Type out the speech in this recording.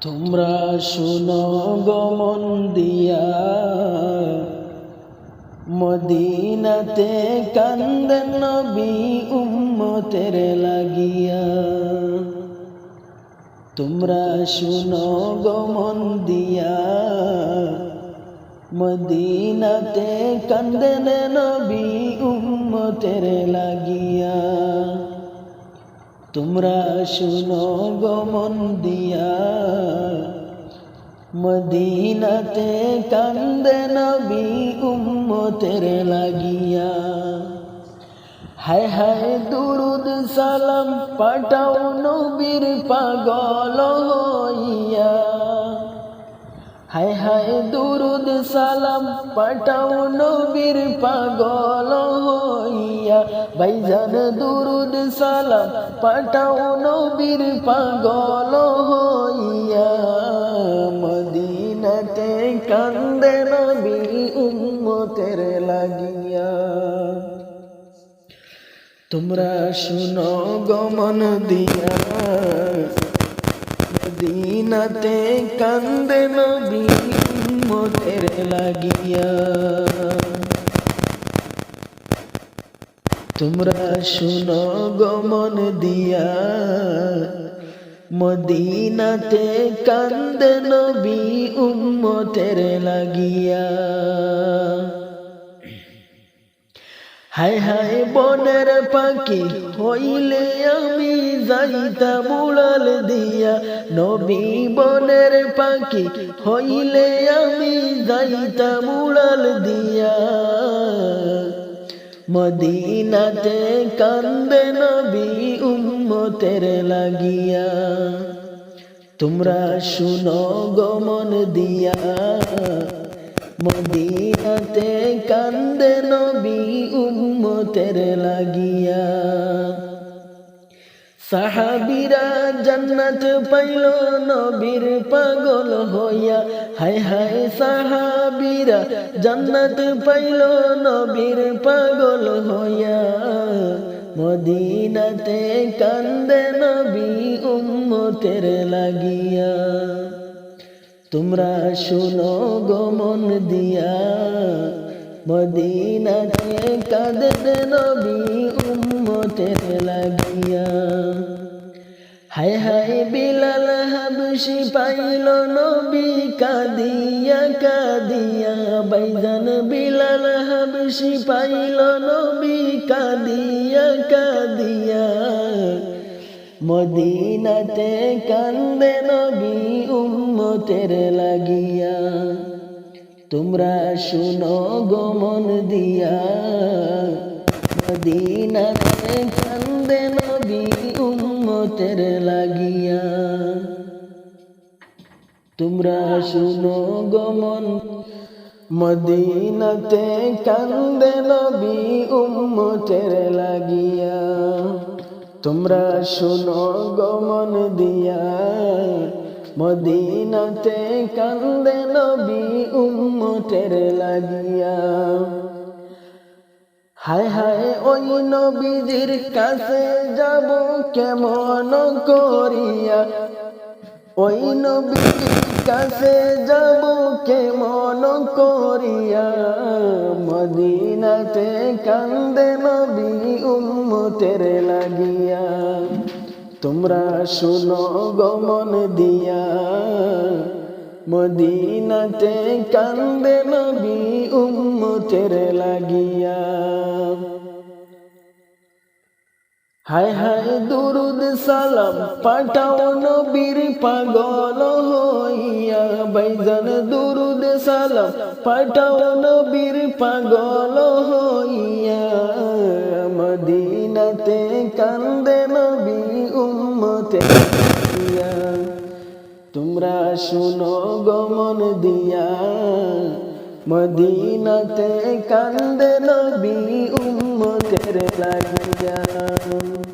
তোমরা শুনো গমন দিয়া। মদিনাতে কান্দেন নবী উম্মতের লাগিয়া। তোমরা শুনো গমন দিয়া। মদিনাতে কান্দেন নবী উম্মতের লাগিয়া। তোমরা শুনো গমন দিয়া। মদিনাতে কান্দে নবী উম্মতের লাগিয়া। হায় হায় দুরুদ সালাম পাঠাও নবীর পাগল হইয়া। হায় হায় দুরুদ সালাম পাঠাও নবীর পাগল হইয়া ভাইজান দুরুদ সালাম পাঠাও নবীর পাগল হইয়া। মদিনাতে কান্দে নবী উম্মতের লাগিয়া। তোমরা শুনো গমন দিয়া। মদিনাতে কান্দে নবী উম্মতের লাগিয়া। তোমরা শুনো গমন দিয়া। মদিনাতে কান্দে নবী উম্মতের লাগিয়া। হায় হায় বনের পাখি, হইলে আমি যাইতাম উড়াল দিয়া। নবী বনের পাখি, হইলে আমি যাইতাম উড়াল দিয়া। মদিনাতে কান্দে নবী উম্মতের লাগিয়া। তোমরা শুনো গমন দিয়া। মদিনাতে কান্দে নবী উম্মতের লাগিয়া। সাহাবিরা জান্নাত পাইল, নবীর পাগল হইয়া। হায় হায় সাহাবিরা জান্নাত পাইল, নবীর পাগল হইয়া। মদিনাতে কান্দে নবী উম্মতের লাগিয়া। তোমরা শুনো গমন দিয়া, মদিনাতে কাঁদে নবী উম্মতের লাগিয়া হায় হায় বিলাল হাবসি পাইল নবী কাদিয়া কাদিয়া, বাইজান বিলাল হাবসি পাইল নবী কাদিয়া কাদিয়া। মদিনাতে কান্দে নবী উম্মতের লাগিয়া, তোমরা শুনো গমন দিয়া। মদিনাতে কান্দে নবী উম্মতের লাগিয়া। তোমরা শুনো গমন মদিনাতে কান্দে নবী উম্মতের লাগিয়া। তোমরা শুনো গমন দিয়া, মদিনাতে কান্দে নবী উম্মতের লাগিয়া। হায় হায় ওই নবীজির কাছে যাব কেমন করিয়া? ওই নবীজির কাছে যাব কেমন করিয়া? মদিনাতে কান্দে নবী উম্মতের লাগিয়া। তোমরা শুনো গমন দিয়া। মদিনাতে কান্দে নবী উম্মতের লাগিয়া। হায় হায় দুরুদ সালাম পাঠাও নবীর পাগল হইয়া। বাইজান দুরুদ সালাম পাঠাও নবীর পাগল হইয়া। মদিনাতে কান্দে নবী উম্মতে। তোমরা শুনো গমন দিয়া। মদিনাতে কান্দে নবী উম্মতের লাগিয়া।